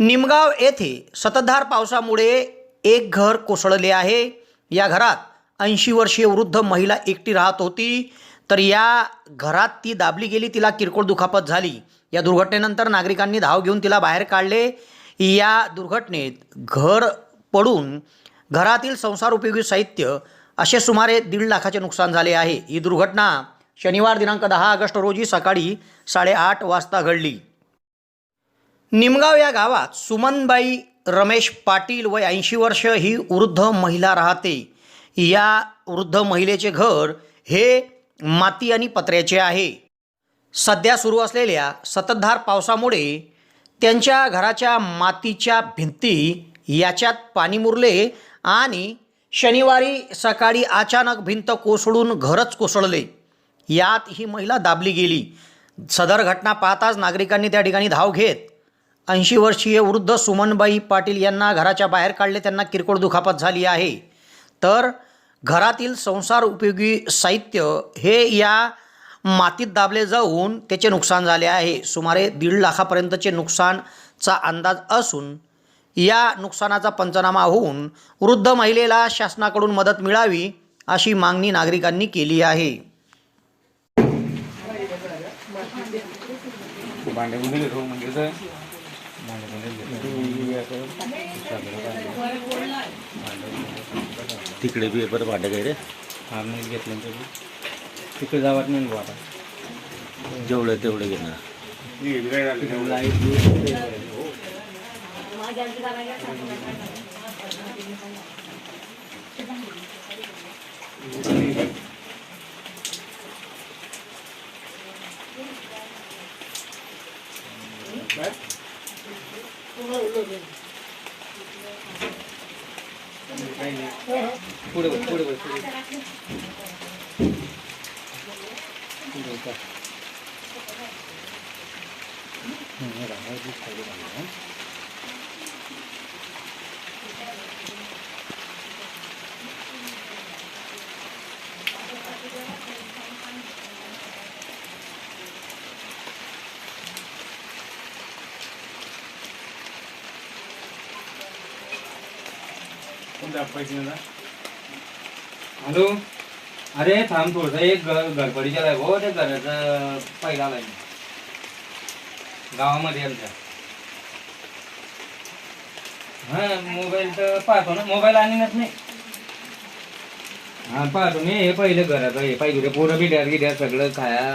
निमगाव येथे सततधार पावसामुळे एक घर कोसळले आहे. या घरात ऐंशी वर्षीय वृद्ध महिला एकटी राहत होती. तर या घरात ती दाबली गेली तिला किरकोळ दुखापत झाली. या दुर्घटनेनंतर नागरिकांनी धाव घेऊन तिला बाहेर काढले. या दुर्घटनेत घर पडून घरातील संसार उपयोगी साहित्य असे सुमारे दीड लाखाचे नुकसान झाले आहे. ही दुर्घटना शनिवार दिनांक दहा ऑगस्ट रोजी सकाळी साडेआठ वाजता घडली. निमगाव या गावात सुमनबाई रमेश पाटील वय ऐंशी वर्ष ही वृद्ध महिला राहते. या वृद्ध महिलेचे घर हे माती आणि पत्र्याचे आहे. सध्या सुरू असलेल्या सततधार पावसामुळे त्यांच्या घराच्या मातीच्या भिंती याच्यात पाणी मुरले आणि शनिवारी सकाळी अचानक भिंत कोसळून घरच कोसळले. यात ही महिला दाबली गेली. सदर घटना पाहताच नागरिकांनी त्या ठिकाणी धाव घेत ऐंशी वर्षीय वृद्ध सुमनबाई पाटील यांना घराच्या बाहेर काढले. त्यांना किरकोळ दुखापत झाली आहे. तर घरातील संसार उपयोगी साहित्य हे या मातीत दाबले जाऊन त्याचे नुकसान झाले आहे. सुमारे दीड लाखापर्यंतचे नुकसानचा अंदाज असून या नुकसानाचा पंचनामा होऊन वृद्ध महिलेला शासनाकडून मदत मिळावी अशी मागणी नागरिकांनी केली आहे. तिकडे बी बरं भांडं काय रे? हा मी घेतलं तरी तिकडे जावत नाही बुवा आता. जेवढं तेवढं घेणार. लाइट पुढे बघ, पुढे बघ, पुढे बघ. पुढे बघ. पैसे हॅलो अरे थांब थोडस एक गडबडी गडबडीच्या आहे हो ते घराचा पहिला आलाय गावामध्ये आमच्या हा मोबाईल तर पाहतो ना मोबाईल आणणार नाही हा पाहतो मी हे पहिलं घराचं हे पाहिजे ते पोरं बिड्यात गिड्या सगळं खाया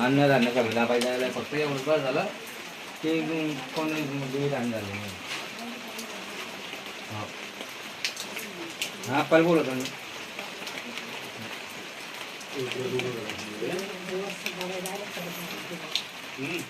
अन्न धान्य सगळं पाहिजे फक्त एवढं बस झालं ते कोण झालं आणलं हा. हा पल बोलत आहे. हम्म.